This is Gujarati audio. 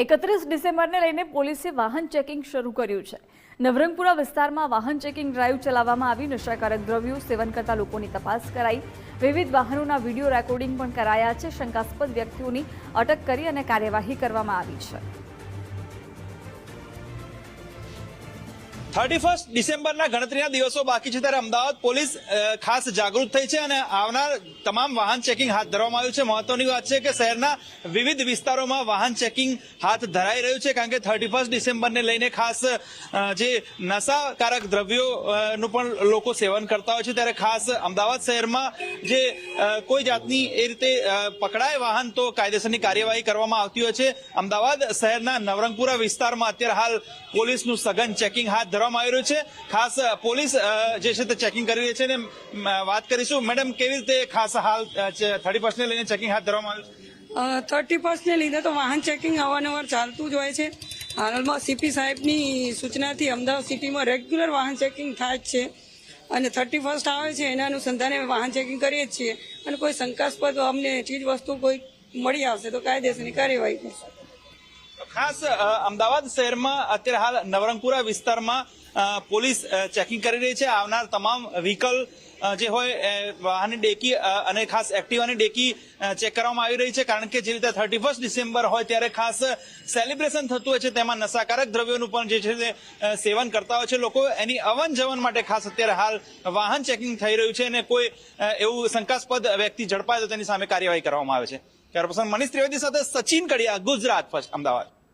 એકત્રીસ ડિસેમ્બરને લઈને પોલીસે વાહન ચેકિંગ શરૂ કર્યું છે. નવરંગપુરા વિસ્તારમાં વાહન ચેકિંગ ડ્રાઈવ ચલાવવામાં આવી. નશાકારક દ્રવ્યો સેવન કરતા લોકોની તપાસ કરાઈ. વિવિધ વાહનોના વીડિયો રેકોર્ડિંગ પણ કરાયા છે. શંકાસ્પદ વ્યક્તિઓની અટક કરી અને કાર્યવાહી કરવામાં આવી છે. થર્ટી ફર્સ્ટ ડિસેમ્બરના ગણતરીના દિવસો બાકી છે ત્યારે અમદાવાદ પોલીસ ખાસ જાગૃત થઈ છે અને આવનાર તમામ વાહન ચેકિંગ હાથ ધરવામાં આવ્યું છે. મહત્વની વાત છે કે શહેરના વિવિધ વિસ્તારોમાં વાહન ચેકિંગ હાથ ધરાઈ રહ્યું છે કારણ કે થર્ટી ફર્સ્ટ ડિસેમ્બરને લઈને ખાસ જે નશાકારક દ્રવ્યોનું પણ લોકો સેવન કરતા હોય છે. ત્યારે ખાસ અમદાવાદ શહેરમાં જે કોઈ જાતની એ રીતે પકડાય વાહન તો કાયદેસરની કાર્યવાહી કરવામાં આવતી હોય છે. અમદાવાદ શહેરના નવરંગપુરા વિસ્તારમાં અત્યારે હાલ પોલીસનું સઘન ચેકિંગ હાથ ધરવામાં આવી રહ્યું છે. ખાસ પોલીસ જે છે તે ચેકિંગ કરી રહી છે ને વાત કરીશું. મેડમ, કેવી રીતે ખાસ હાલ થર્ટી ફર્સ્ટને લઈને ચેકિંગ હાથ ધરવામાં આવ્યું થર્ટી ફર્સ્ટને લીધે તો વાહન ચેકિંગ અવારનવાર ચાલતું જ હોય છે. હાલમાં સીપી સાહેબની સૂચનાથી અમદાવાદ સિટીમાં રેગ્યુલર વાહન ચેકિંગ થાય જ છે. અને થર્ટી ફર્સ્ટ આવે છે, એના અનુસંધાને વાહન ચેકિંગ કરીએ જ છીએ. અને કોઈ શંકાસ્પદ અમને ચીજ વસ્તુ કોઈ મળી આવશે તો કાયદેસરની કાર્યવાહી કરશું. ખાસ અમદાવાદ શહેરમાં અત્યારે હાલ નવરંગપુરા વિસ્તારમાં પોલીસ ચેકિંગ કરી રહી છે. આવનાર તમામ વ્હીકલ જે હોય વાહનની ડેકી અને ખાસ એક્ટિવાની ડેકી ચેક કરવામાં આવી રહી છે. કારણ કે જે રીતે થર્ટી ફર્સ્ટ ડિસેમ્બર હોય ત્યારે ખાસ સેલિબ્રેશન થતું હોય છે. તેમાં નશાકારક દ્રવ્યોનું પણ જે છે તે સેવન કરતા હોય છે લોકો. એની અવન જવન માટે ખાસ અત્યારે હાલ વાહન ચેકિંગ થઈ રહ્યું છે અને કોઈ એવું શંકાસ્પદ વ્યક્તિ ઝડપાય તો તેની સામે કાર્યવાહી કરવામાં આવે છે. ત્યાર મનીષ ત્રિવેદી સાથે સચિન કડિયા, ગુજરાત, ફર્સ્ટ, અમદાવાદ.